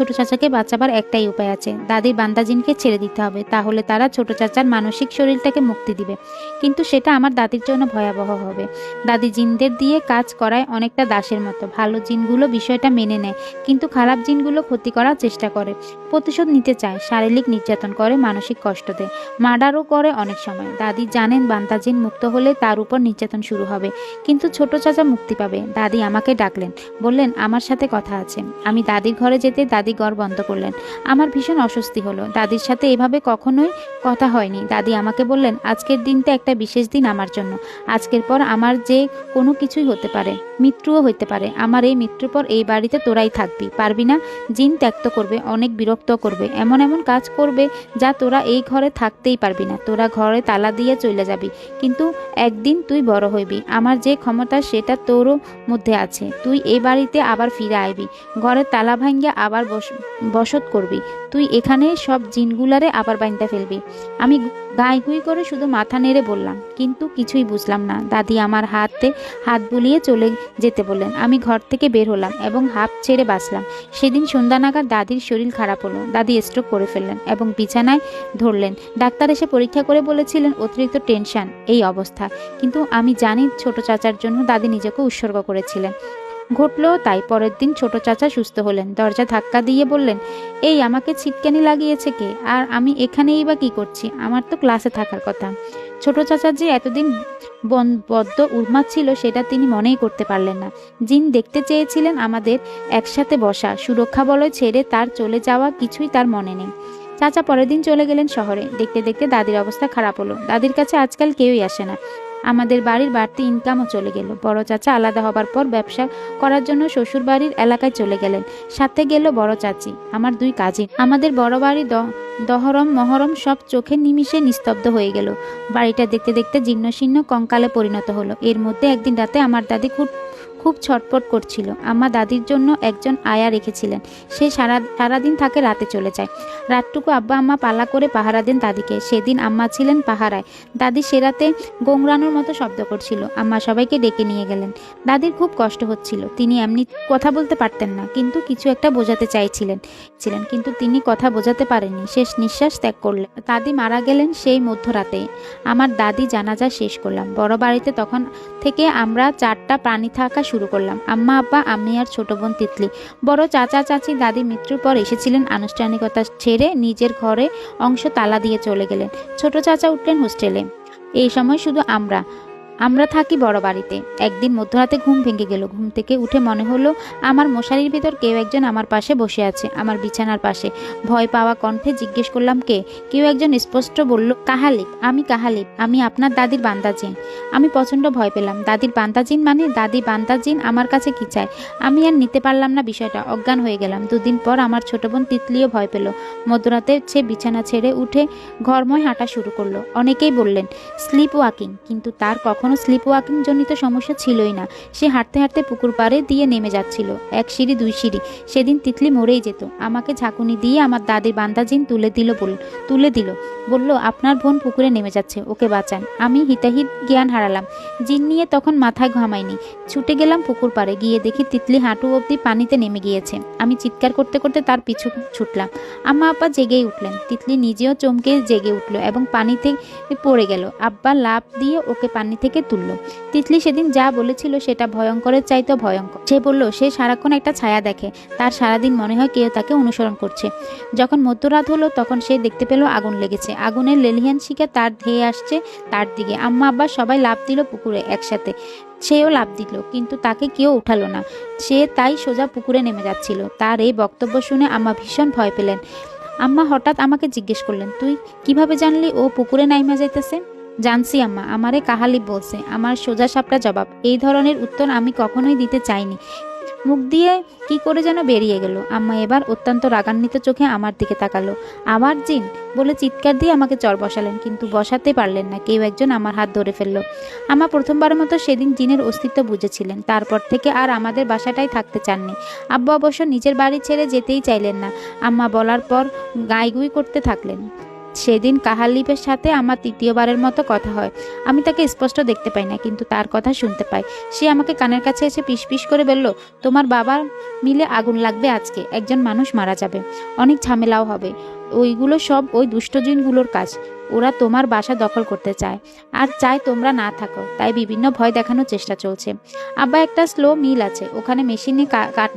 ছোট চাচাকে বাঁচাবার একটাই উপায় আছে। দাদির বান্দাজিনকে ছেড়ে দিতে হবে, তাহলে তারা ছোট চাচার মানসিক শরীরটাকে মুক্তি দিবে। কিন্তু সেটা আমার দাদির জন্য ভয়াবহ হবে। দাদি জিনদের দিয়ে কাজ করায় অনেকটা দাসের মতো। ভালো জিনগুলো বিষয়টা মেনে নেয়, কিন্তু খারাপ জিনগুলো ক্ষতি করার চেষ্টা করে। প্রতিশোধ নিতে চায়, শারীরিক নির্যাতন করে, মানসিক কষ্ট দেয়। মার্ডারও করে অনেক সময়। দাদি জানেন বান্তাজিন মুক্ত হলে তার উপর নির্যাতন শুরু হবে, কিন্তু ছোট চাচা মুক্তি পাবে। দাদি আমাকে ডাকলেন, বললেন, আমার সাথে কথা আছে। আমি দাদির ঘরে যেতে দাদি ঘর বন্ধ করলেন। আমার ভীষণ অস্বস্তি হলো। দাদির সাথে এভাবে কখনোই কথা হয়নি। দাদি আমাকে বললেন, আজকের দিনটা একটা বিশেষ দিন আমার জন্য। আজকের পর আমার যে কোনো কিছুই হতে পারে। মৃত্যুও হতে পারে। আমার এই মৃত্যুর পর এই বাড়িতে তোরাই থাকবি। পারবি না? জিন ত্যাক্ত করবে, অনেক বিরক্ত করবে। এমন এমন কাজ করবে যা তোরা এই ঘরে থাকতেই পারবি না। তোরা ঘরে তালা দিয়ে চলে যাবি। কিন্তু একদিন তুই বড় হইবি। আমার যে ক্ষমতা সেটা তোরও মধ্যে আছে। তুই এই বাড়িতে আবার ফিরে আইবি। ঘরে তালা ভাঙ্গিয়া আবার বসত করবি। তুই এখানে সব জিনগুলারে আবার বাইন্দা ফেলবি। আমি গাই গুই করে শুধু মাথা নেড়ে বললাম, কিন্তু কিছুই বুঝলাম না। দাদি আমার হাতে হাত বুলিয়ে চলে যেতে বললেন। আমি ঘর থেকে বের হলাম এবং হাফ ছেড়ে বাঁচলাম। সেদিন সন্ধ্যা নাগাদ দাদির শরীর খারাপ হলো। দাদি স্ট্রোক করে ফেললেন এবং বিছানায় ধরলেন। ডাক্তার এসে পরীক্ষা করে বলেছিলেন, অতিরিক্ত টেনশন এই অবস্থা। কিন্তু আমি জানি ছোট চাচার জন্য দাদি নিজেকে উৎসর্গ করেছিলেন। ঘটলো, তাই পরের দিন ছোট চাচা সুস্থ হলেন। দরজা ধাক্কা দিয়ে বললেন, এই, আমাকে ছিটকানি লাগিয়েছে কে? আর আমি এখানেই বা কি করছি? আমার তো ক্লাসে থাকার কথা। ছোট চাচার যে এতদিন বদ্ধ উন্মাদ ছিল, সেটা তিনি মনেই করতে পারলেন না। জিন দেখতে চেয়েছিলেন আমাদের একসাথে বসা। সুরক্ষা বলয় ছেড়ে তার চলে যাওয়া কিছুই তার মনে নেই। চাচা পরের দিন চলে গেলেন শহরে। দেখতে দেখতে দাদির অবস্থা খারাপ হলো। দাদির কাছে আজকাল কেউই আসে না। আমাদের বাড়ির বাড়তি ইনকামও চলে গেল। বড় চাচা আলাদা হবার পর ব্যবসা করার জন্য শ্বশুর বাড়ির এলাকায় চলে গেলেন। সাথে গেল বড় চাচি, আমার দুই কাজে আমাদের বড় বাড়ি দহরম, মহরম সব চোখে নিমিষে নিস্তব্ধ হয়ে গেল। বাড়িটা দেখতে দেখতে জীর্ণ শীর্ণ কঙ্কালে পরিণত হলো। এর মধ্যে একদিন রাতে আমার দাদি খুব খুব ছটপট করছিল। আম্মা দাদির জন্য একজন আয়া রেখেছিলেন। সে সারা, সারাদিন থাকে রাতে চলে যায়। রাতটুকু আব্বা আম্মা পালা করে পাহারা দেন দাদিকে। সেদিন আম্মা ছিলেন পাহারায়। দাদি সে রাতে গোংরানোর মতো শব্দ করছিল। আম্মা সবাইকে ডেকে নিয়ে গেলেন। দাদির খুব কষ্ট হচ্ছিল। তিনি এমনি কথা বলতে পারতেন না, কিন্তু কিছু একটা বোঝাতে চাইছিলেন। ছিলেন, কিন্তু তিনি কথা বোঝাতে পারেননি। শেষ নিঃশ্বাস ত্যাগ করলেন। দাদি মারা গেলেন সেই মধ্যরাতে। আমার দাদি জানাজা শেষ করলাম। বড় বাড়িতে তখন থেকে আমরা চারটা প্রাণী থাকা শুরু করলাম। আম্মা আব্বা আমি আর ছোট বোন তিতলি। বড় চাচা, চাচি, দাদি মৃত্যুর পর এসেছিলেন আনুষ্ঠানিকতা ছেড়ে নিজের ঘরে অংশ তালা দিয়ে চলে গেলেন। ছোট চাচা উঠলেন হোস্টেলে। এই সময় শুধু আমরা। আমরা থাকি বড় বাড়িতে। একদিন মধ্যরাতে ঘুম ভেঙে গেল। ঘুম থেকে উঠে মনে হলো, আমার মশারির ভিতর কেউ একজন আমার পাশে বসে আছে, আমার বিছানার পাশে। ভয় পাওয়া কণ্ঠে জিজ্ঞেস করলাম, কে? কেউ একজন স্পষ্ট বলল কাহালিক আমি কাহালিক আমি আপনার দাদির বান্দাজিন আমি প্রচণ্ড ভয় পেলাম। দাদির বান্দাজিন মানে দাদি বান্দাজিন আমার কাছে কি চায়? আমি আর নিতে পারলাম না বিষয়টা, অজ্ঞান হয়ে গেলাম। দুদিন পর আমার ছোট বোন তিতলিও ভয় পেল। মধ্যরাতে সে বিছানা ছেড়ে উঠে ঘরময় হাঁটা শুরু করল। অনেকেই বললেন, স্লিপ ওয়াকিং। কিন্তু তার কখনো স্লিপ ওয়াকিং জনিত সমস্যা ছিলই না। সে হাঁটতে হাঁটতে পুকুর পাড়ে দিয়ে নেমে যাচ্ছিল। এক সিঁড়ি, দুই সিঁড়ি। সেদিন তিতলি মরেই যেত। আমাকে ঝাঁকুনি দিয়ে আমার দাদির বান্দাজিন তুলে দিল বল, তুলে দিল। বলল, আপনার বোন পুকুরে নেমে যাচ্ছে, ওকে বাঁচান। আমি হিতাহিত জ্ঞান হারালাম। জিন নিয়ে তখন মাথায় ঘামাইনি। ছুটে গেলাম পুকুর পাড়ে, গিয়ে দেখি তিতলি হাঁটু অবধি পানিতে নেমে গিয়েছে। আমি চিৎকার করতে করতে তার পিছু ছুটলাম। আম্মা, আব্বা জেগেই উঠলেন। তিতলি নিজেও চমকে জেগে উঠল এবং পানিতে পড়ে গেল। আব্বা লাফ দিয়ে ওকে পানি থেকে তুললো। তিতলি সেদিন যা বলেছিল সেটা ভয়ঙ্করের চাইতেও ভয়ঙ্কর। সে বলল, সে সারাক্ষণ একটা ছায়া দেখে। তার সারাদিন মনে হয় কেউ তাকে অনুসরণ করছে। যখন মধ্যরাত হলো, তখন সে দেখতে পেল আগুন লেগেছে। আগুনের লেলিহান শিখা তার ধেয়ে আসছে তার দিকে। আম্মা আব্বা সবাই লাফ দিল পুকুরে একসাথে। সেও লাফ দিল, কিন্তু তাকে কেউ উঠালো না। সে তাই সোজা পুকুরে নেমে যাচ্ছিল। তার এই বক্তব্য শুনে আম্মা ভীষণ ভয় পেলেন। আম্মা হঠাৎ আমাকে জিজ্ঞেস করলেন, তুই কীভাবে জানলি ও পুকুরে নাইমা যাইতেছে? জানছি আম্মা, আমারে কাহালি বলছে, আমার সোজা সাপটা জবাব। এই ধরনের উত্তর আমি কখনোই দিতে চাইনি। মুখ দিয়ে কি করে যেন বেরিয়ে গেল। আম্মা এবার অত্যন্ত রাগান্বিত চোখে আমার দিকে তাকালো। আবার জিন বলে চিৎকার দিয়ে আমাকে চর বসালেন, কিন্তু বসাতে পারলেন না। কেউ একজন আমার হাত ধরে ফেলল। আমা প্রথমবারের মতো সেদিন জিনের অস্তিত্ব বুঝেছিলেন। তারপর থেকে আর আমাদের বাসাটাই থাকতে চাননি। আব্বু অবশ্য নিজের বাড়ি ছেড়ে যেতেই চাইলেন না। আম্মা বলার পর গাইগুই করতে থাকলেন। সেদিন কাহালিপের সাথে আমার তৃতীয়বারের মতো কথা হয়। আমি তাকে স্পষ্ট দেখতে পাই না, কিন্তু তার কথা শুনতে পাই। সে আমাকে কানের কাছে এসে পিস করে বলল, তোমার বাবা মিলে আগুন লাগবে আজকে, একজন মানুষ মারা যাবে। অনেক ঝামেলাও হবে। ওইগুলো সব ওই দুষ্টজিনগুলোর কাজ। ওরা তোমার বাসা দখল করতে চায়। আর চায় তোমরা না থাকো, তাই বিভিন্ন ভয় দেখানোর চেষ্টা চলছে। আব্বা একটা স্লো মিল আছে, ওখানে মেশিনে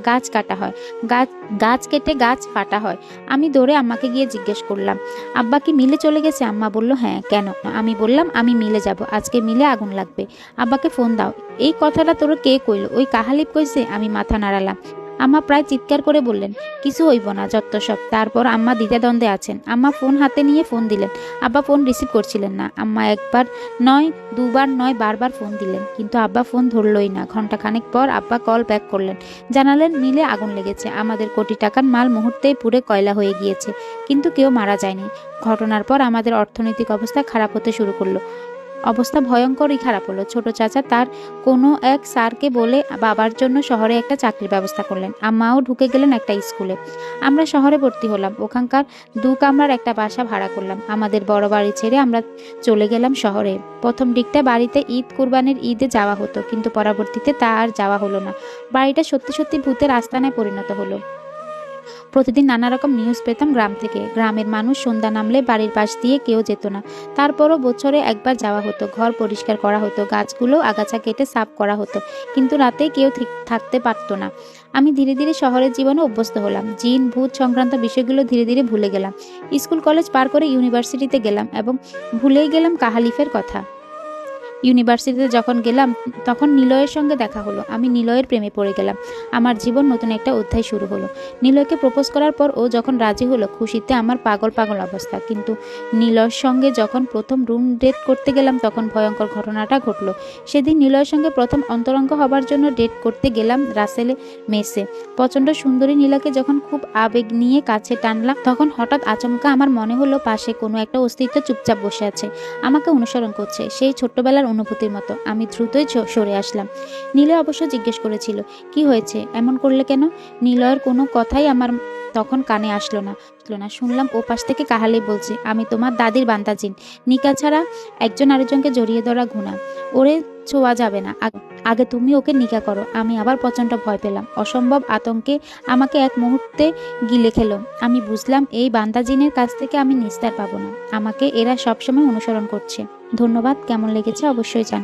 গাছ কাটা হয়। গাছ গাছ কেটে গাছ ফাটা হয়। আমি দৌড়ে আম্মাকে গিয়ে জিজ্ঞেস করলাম, আব্বা কি মিলে চলে গেছে? আম্মা বলল হ্যাঁ কেন? আমি বললাম, আমি মিলে যাব, আজকে মিলে আগুন লাগবে। আব্বাকে ফোন দাও। এই কথাটা তোর কে কইল? ওই কাহালিপ কইছে? আমি মাথা নাড়ালাম। আম্মা প্রায় চিৎকার করে বললেন, কিছু হইব না, যত সব। তারপর আম্মা দ্বিধাদ্বন্দ্বে আছেন। আম্মা ফোন হাতে নিয়ে ফোন দিলেন। আব্বা ফোন রিসিভ করছিলেন না। আম্মা একবার নয়, দুবার নয়, বারবার ফোন দিলেন। কিন্তু আব্বা ফোন ধরলই না। ঘন্টাখানেক পর আব্বা কল ব্যাক করলেন। জানালেন, মিলে আগুন লেগেছে। আমাদের কোটি টাকার মাল মুহূর্তেই পুড়ে কয়লা হয়ে গিয়েছে। কিন্তু কেউ মারা যায়নি। ঘটনার পর আমাদের অর্থনৈতিক অবস্থা খারাপ হতে শুরু করল। অবস্থা ভয়ঙ্করই খারাপ হলো। ছোট চাচা তার কোনো এক স্যারকে বলে বাবার জন্য শহরে একটা চাকরির ব্যবস্থা করলেন। আম্মাও ঢুকে গেলেন একটা স্কুলে। আমরা শহরে ভর্তি হলাম। ওখানকার দু কামরার একটা বাসা ভাড়া করলাম। আমাদের বড় বাড়ি ছেড়ে আমরা চলে গেলাম শহরে। প্রথম দিকটা বাড়িতে ঈদ, কুরবানির ঈদে যাওয়া হতো, কিন্তু পরবর্তীতে তা আর যাওয়া হলো না। বাড়িটা সত্যি সত্যি ভূতের আস্তানায় পরিণত হলো। প্রতিদিন নানা রকম নিউজ পেতাম গ্রাম থেকে। গ্রামের মানুষ সন্ধ্যা নামলে বাড়ির পাশ দিয়ে কেউ যেত না। তারপরও বছরে একবার যাওয়া হতো, ঘর পরিষ্কার করা হতো, গাছগুলো আগাছা কেটে সাফ করা হতো, কিন্তু রাতে কেউ থাকতে পারতো না। আমি ধীরে ধীরে শহরের জীবনে অভ্যস্ত হলাম। জিন, ভূত সংক্রান্ত বিষয়গুলো ধীরে ধীরে ভুলে গেলাম। স্কুল, কলেজ পার করে ইউনিভার্সিটিতে গেলাম এবং ভুলেই গেলাম কাহালিফের কথা। ইউনিভার্সিটিতে যখন গেলাম, তখন নিলয়ের সঙ্গে দেখা হলো। আমি নিলয়ের প্রেমে পড়ে গেলাম। আমার জীবন নতুন একটা অধ্যায় শুরু হলো। নিলয়কে প্রপোজ করার পর ও যখন রাজি হলো, খুশিতে আমার পাগল পাগল অবস্থা। কিন্তু নিলয়ের সঙ্গে যখন প্রথম রুম ডেট করতে গেলাম, তখন ভয়ঙ্কর ঘটনাটা ঘটলো। সেদিন নিলয়ের সঙ্গে প্রথম অন্তরঙ্গ হবার জন্য ডেট করতে গেলাম রাসেলে মেসে। প্রচণ্ড সুন্দরী নীলাকে যখন খুব আবেগ নিয়ে কাছে টানলাম, তখন হঠাৎ আচমকা আমার মনে হলো, পাশে কোনো একটা অস্তিত্ব চুপচাপ বসে আছে। আমাকে অনুসরণ করছে। সেই ছোট্টবেলার অনুভূতির মতো। আমি দ্রুতই সরে আসলাম। নীলয় অবশ্য জিজ্ঞেস করেছিল, কি হয়েছে? এমন করলে কেন? নিলয়ের কোনো কথাই আমার তখন কানে আসলো না। আসলো না। শুনলাম ও পাশ থেকে কাহালি বলছে, আমি তোমার দাদির বান্দাজিন। নিকা ছাড়া একজন আরেকজনকে জড়িয়ে ধরা ঘুণা। ওরে ছোঁয়া যাবে না। আগে তুমি ওকে নিকা করো। আমি আবার প্রচণ্ড ভয় পেলাম। অসম্ভব আতঙ্কে আমাকে এক মুহূর্তে গিলে খেলো। আমি বুঝলাম এই বান্দাজিনের কাছ থেকে আমি নিস্তার পাবো না। আমাকে এরা সবসময় অনুসরণ করছে। ধন্যবাদ। কেমন লেগেছে অবশ্যই জানান